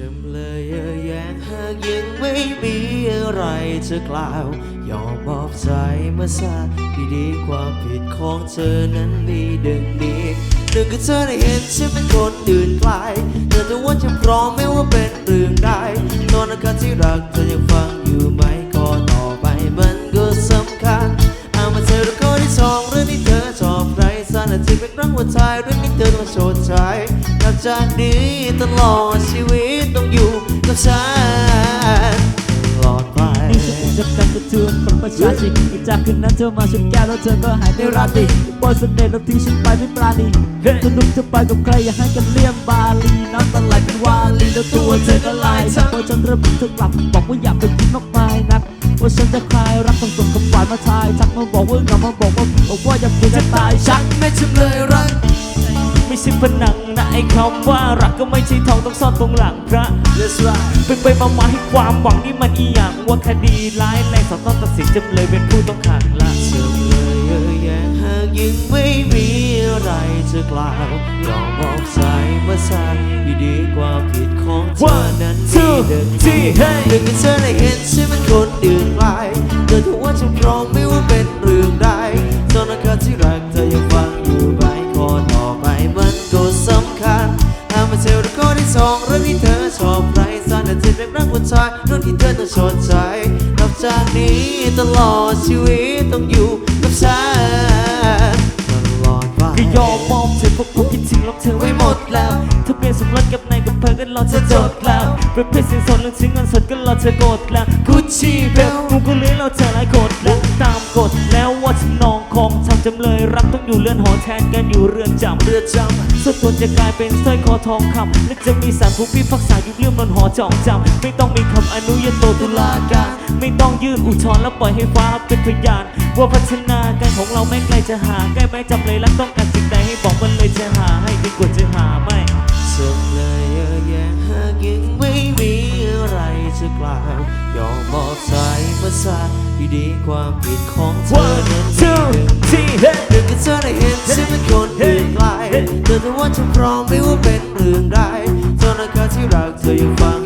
จำเลยเอ่ยแยงหากยังไม่มีอะไรจะกล่าว ยอมมอบใจมาซาที่ดีความผิดของเธอนั้นมีดึงนี้หนึ่งคือเธอได้เห็นฉันเป็นคนอื่นไกลเธอจะว่าฉันพร้อมไม่ว่าเป็นเรื่องใดตอนนั้นที่รักเธอยังฟัง เป็นครั้งหัวใจเรื่องที่เธอต้องชดใช้นับจากนี้ตลอดชีวิตต้องอยู่กับฉันตลอดไปนี่ฉันเป็นจับกันกระเทือนคนประชาชนอีกจากคืนนั้นเธอมาชนแก้วแล้วเธอก็หายในราตรีบอยเสน่ห์แล้วทิ้งฉันไปไม่ปราณีเธอหนุ่มจะไปกับใครอย่าให้กันเลี่ยมบาลีน้ำตาไหลเป็นวาลีแล้วตัวเธอก็ลายชักพอจนเริ่มเธอกลับบอกว่าอยากไปกินมากมายนัก ว่าฉันจะคลายรักต้องส่งคำหวานมาทายทักมาบอกว่าเหงามาบอกว่าบอกว่าอยากกินจะตายชักไม่จำเลยรักไม่ใช่ผนังนะไอ้คำว่ารักก็ไม่ใช่ทองต้องซ่อนตรงหลังพระ That's right เป็นไปมามาให้ความหวังนี่มันอีหยังว่าคดีร้ายแรงสองต้องตัดสินจำเลยเป็นผู้ต้องขังละจำเลยเอ่ยแยงหากยังไม่มี อะไรจะกล่าวยอมมอบใจเมื่อทราบที่ดีควาผิดของเธอนั้นมีเดิน three hey หนึ่งเธอได้เห็นฉันเป็นคนอื่นไกลเธอถือว่าฉันพร้อมไม่ว่าเป็นเรื่องใดตอนนั้นที่รักเธอยังฟังอยู่ไหมขอต่อไปมันก็สำคัญเอามาเทลแล้วก็ที่สองเรื่องที่เธอชอบใครสันอาทิตย์เป็นรักผู้ชายเรื่องที่เธอต้องชดใช้นับจากนี้ตลอดชีวิตต้องอยู่กับฉันตลอดไปก็ยอมมอบเธอ พวกผมคิดถึงรักเธอไว้หมดแล้วถ้าเปลี่ยนสมรสกับนายกับเธอก็รอเธอจดแล้วประเพศสิ่งสนเรื่องชิ้นเงินสดก็รอเธอกดแล้วกุชชี่เบลกูก็เลยรอเธอหลายกดแล้วตามกฎแล้วว่าฉันนอน จำเลยรักต้องอยู่เรือนหอแทนกันอยู่เรือนจำเรือจำส่วนตัวจะกลายเป็นสร้อยคอทองคำและจะมีสารผู้พิพากษาอยู่เรื่องบนหอจองจำไม่ต้องมีคำอนุญาโตตุลาการไม่ต้องยื่นอุทธรณ์แล้วปล่อยให้ฟ้าเป็นพยาน ว่าพัฒนาการของเราไม่ไกลจะหาใกล้ไหมจำเลยรักต้องการสิ่งใดให้บอกมันเลยจะหาให้ดีกว่าจะหาไม่จำเลยเอ่ยแยงหากยังไม่มีอะไรจะกล่าวยอมมอบใจเมื่อทราบที่ดีความผิดของเธอ one นั้น two three hey หนึ่ อถือว่าฉันพร้อมไม่ว่าเป็นเรื่องใดตอนนั้นที่รักเธออยู่ฟัง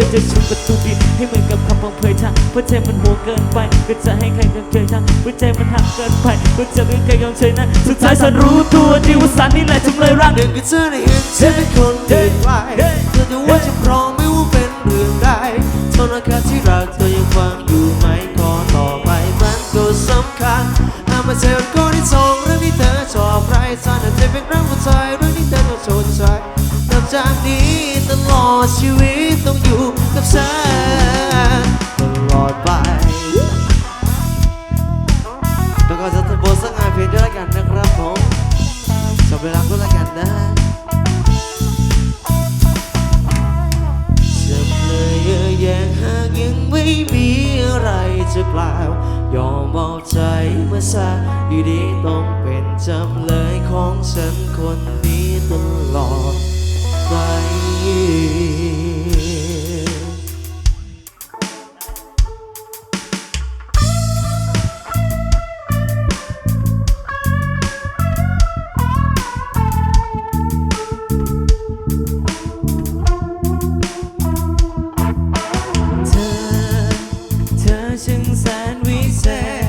ยานจะชุบประตูดีให้เหมือนกับคำพังเพยทางเพื่อใจมันหัวเกินไปก็จะให้ใครกันเจอทางเพื่อใจมันหักเกินไปก็จะไม่ใครยอมเฉยนะสุดท้ายฉันรู้ตัวดีว่าสันนี่แหละจำเลยรักหนึ่งคือเธอได้เห็นฉันเป็นคนเดินไปเธอจะว่าจะพร้อมไม่ว่าเป็นเรื่องใดเท่านั้นแค่ที่รักเธอยังฟังอยู่ไหมขอต่อไปมันก็สำคัญอามาเซลก็ที่สองเรื่องที่เธอชอบใครสันอาจจะเป็นเรื่องหัวใจเรื่องที่เธอต้องชดใช้นับจากนี้ตลอดชีวิต อยู่กับฉันตลอดไป แล้วก็จะทำโบสักงานเพลงด้วยละกันนะครับผมจบเวลาก็ ช่าง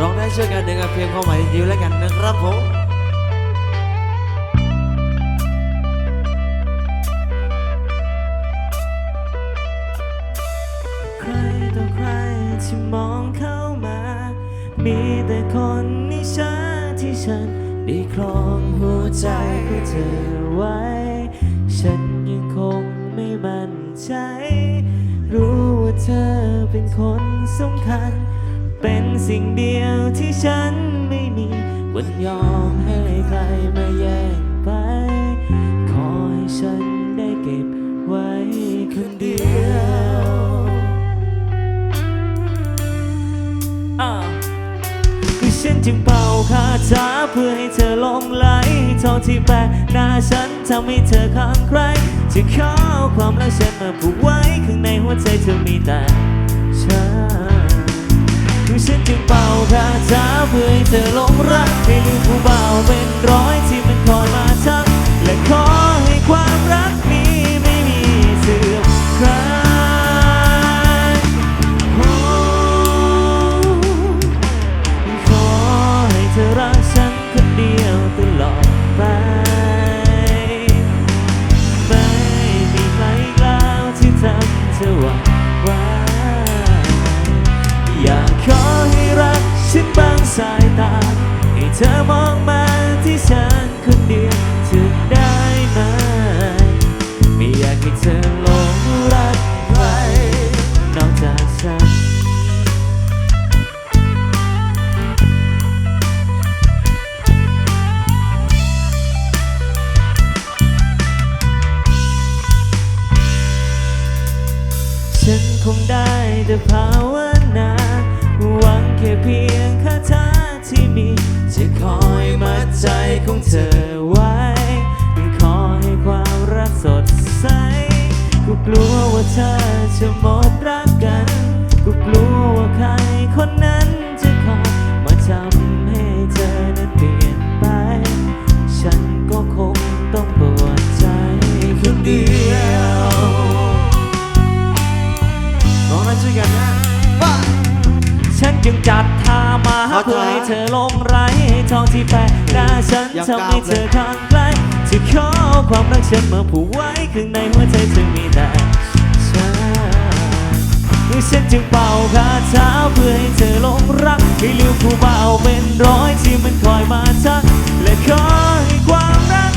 ร้องได้ช่วยกันหนึ่งกับเพลงความหมายดีแล้วกันนะครับผมใครต่อใครที่มองเข้ามา มีแต่คนนิชาที่ฉันได้ครองหัวใจเพื่อเธอไว้ ฉันยังคงไม่มั่นใจ รู้ว่าเธอเป็นคนสำคัญ สิ่งเดียวที่ฉันไม่มีวันยอมให้ใครมาแย่งไป ขอให้ฉันได้เก็บไว้คนเดียวอ่าคือฉันจึงเป่าคาถาเพื่อให้เธอลงไหลท่าที่แปลหน้าฉันทำให้เธอข้างใครจะขอความรักฉันมาผูกไว้ข้างในหัวใจเธอมีแต่ ฉันจึงเป่าคาถาเพื่อให้เธอหลงรักให้ลืมผู้บ่าวเป็นร้อยที่มันคอยมาทักและขอให้ความรัก คงได้แต่ภาวนาหวังแค่เพียงคาถาที่มีจะคอยมัดใจของเธอ จึงจัดท่ามาขอเพื่อท่าให้เธอหลงไหลทองที่แปะหน้าฉันอย่าทำให้กราบเธเลอยข้างใกล้จะขอความรักฉันมาผูกไว้ข้างในหัวใจเธอมีแต่ฉันฉันจึงเป่าคาถาเพื่อให้เธอหลงรักให้ลืมผู้เบาเป็นร้อยที่มันคอยมาทักและขอให้ความรัก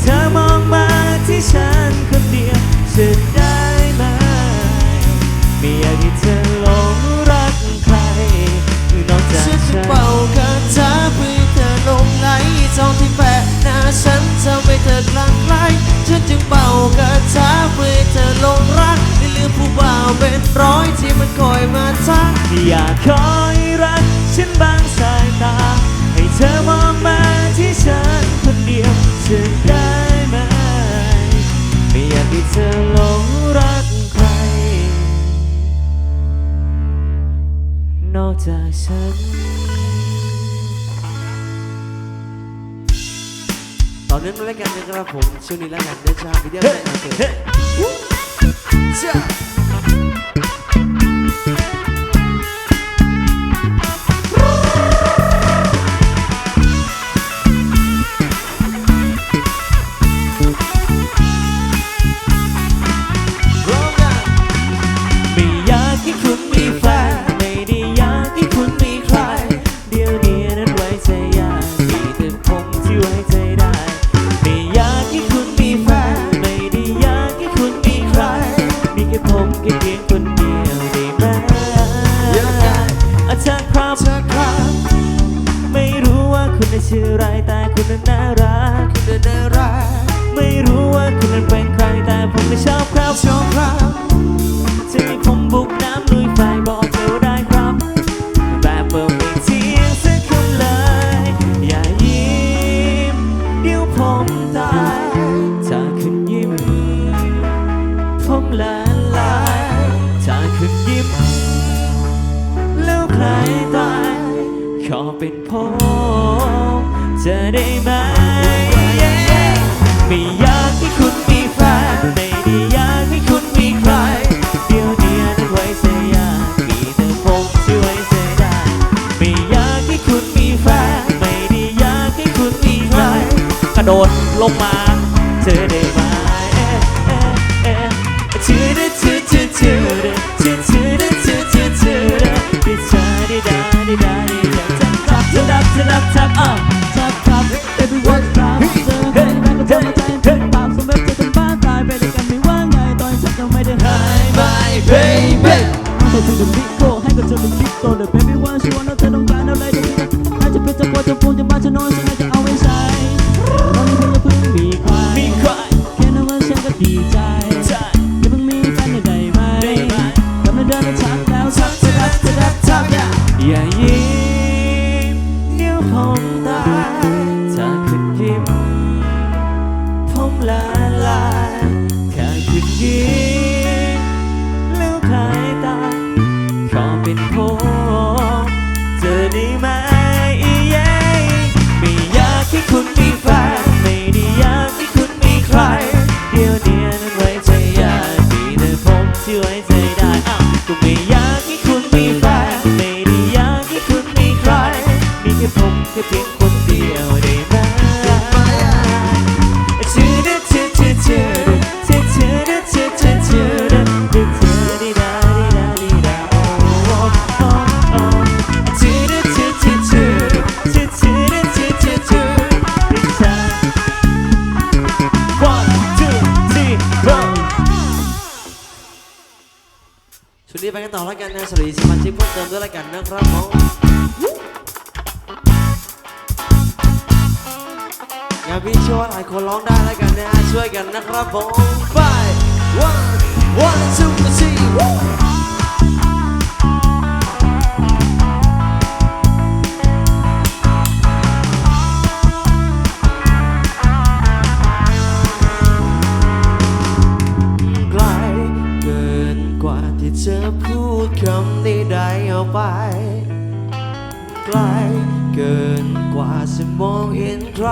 เธอมองมาที่ฉันคนเดียวจะได้ไหมไม่อยากให้เธอหลงรักใครนอกจากฉันจะฉันเป่าคาถาเพื่อเธอลงไหลทองที่แปะหน้าฉันทำให้เธอคลั่งไคล้ฉันจึงเป่าคาถาเพื่อเธอลงรักให้ลืมผู้บ่าวเป็นร้อยที่มันคอยมาทักอยากคอย ฉัน ต่อนนี้มาเล่นกันนะครับผมช่วงนี้แล้วกันเดชาวิดีโอได้โอเคจ้า จั ค่ ต่อแล้วกันนะสวัสดีสมาชิกเพิ่มเติมด้วยแล้วกันนะครับผมงานพี่ช่วยหลายคนร้องได้แล้วกันนะฮะช่วยกันนะครับผมไป one one two three ไป ไกลเกินกว่าจะมองเห็นใคร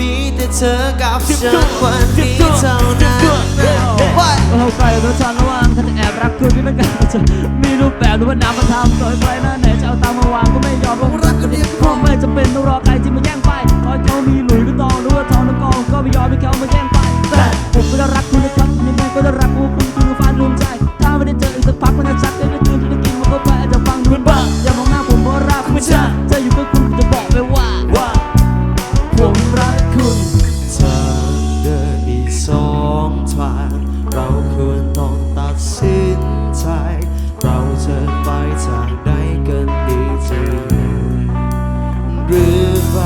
มีแต่เธอกับฉันวันนี้เท่านั้นเราใกล้ตัวฉันระหว่างถ้าจะแอบรักคุณที่ไม่กล้าจะมีรูปแบบหรือว่าน้ำมาทำโดยใครหน้าไหนจะเอาตามมาวางก็ไม่ยอมเพราะรักกันเดียวเพราะไม่จำเป็นต้องรอใครที่มาแย่งไปตอนเขามีหลุยก็ตองรือว่าทองน้ำกองก็ไม่ยอมให้เขามาแย่งไปแต่ผมก็จะรักคุณนะครับยังไงก็จะรักคุณคุณคือฟ้ารวมใจถ้าไม่ได้เจออีกสักพักมันจะชักได้ไม่ตื่นจะได้กินมันก็ไปอาจจะฟังดูบ้างอย่ามองหน้าผมเพราะรักไม่ใช่ องทางเราควรต้องตัดสินใจ เราจะไปทางใดกันดีจะหรือไป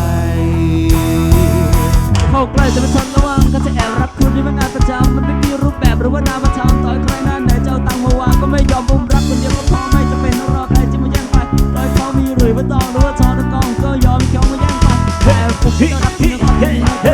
เข้าใกล้จะเป็นทนระวังก็จะแอบรักคุณที่มันงานประจำมันไม่มีรูปแบบหรือว่านามธรรมต่อยใครหน้าไหนจะเอาตังค์มาวางก็ไม่ยอมผมรักคนเดียวก็พอไม่จะเป็นต้องรอใครที่มาแย่งไปต่อยเขามีหรือไม่ต้องหรือว่าทองตะกองก็ยอมเขามาแย่งไปแต่ผมก็รักคุณนรับยังไงก็รัก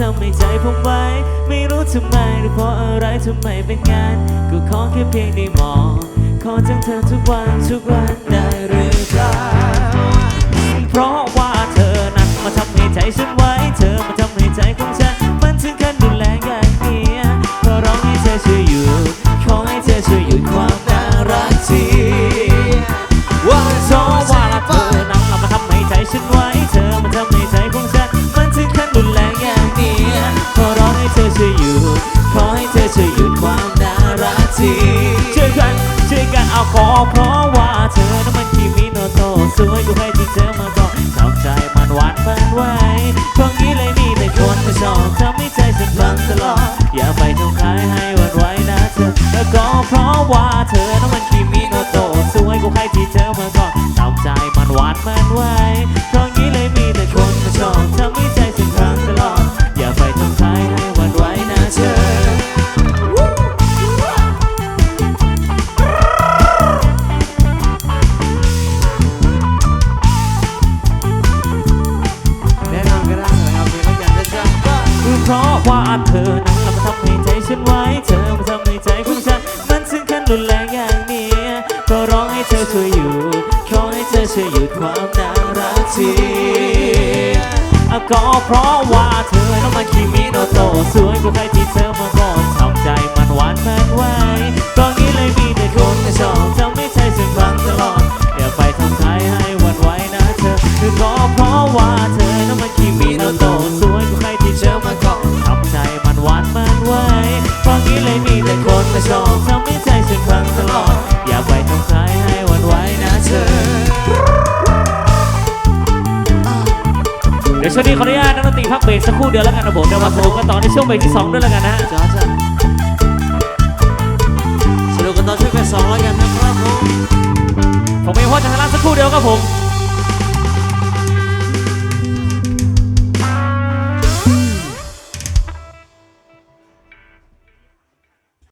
ทำให้ใจผมไว้ ไม่รู้ทำไมหรือเพราะอะไรทำไมเป็นงาน ก็ขอแค่เพียงได้มอง ขอจังเธอทุกวันทุกวันได้หรือเปล่าเพราะว่าเธอนั้นมาทำให้ใจฉันไว้เธอมา ความน่ารักทีก็เพราะว่าเธอนั้นมันคิมิโนโตสวยกว่าใครที่เธอมาก่อนทำใจมันหวานมันไวตอนนี้เลยมีแต่คนมาชอบทำให้ใจฉันฟังตลอดอย่าไปทำร้ายให้หวันไหวนะเธอคือก็เพราะว่าเธอนั้นมันคิมิโนโตสวยกว่าใครที่เธอมาก่อนทำใจมันหวานมันไวตอนนี้เลยมีแต่คนมาชอบทำให้ ดี๋ยวช่วงนี้ขออนุญาตนักดนตรีพักเบรกสักครู่เดียวแล้วกันนะผมเดี๋ยวมาสนุกกันต่อในช่วงเบรกที่สองด้วยแล้วกันนะฮะจ้าจ้าสนุกกันตอนช่วยไปสองแล้วกันนะครับผมผมเองพ่อจะทางร้านสักครู่เดียวครับผม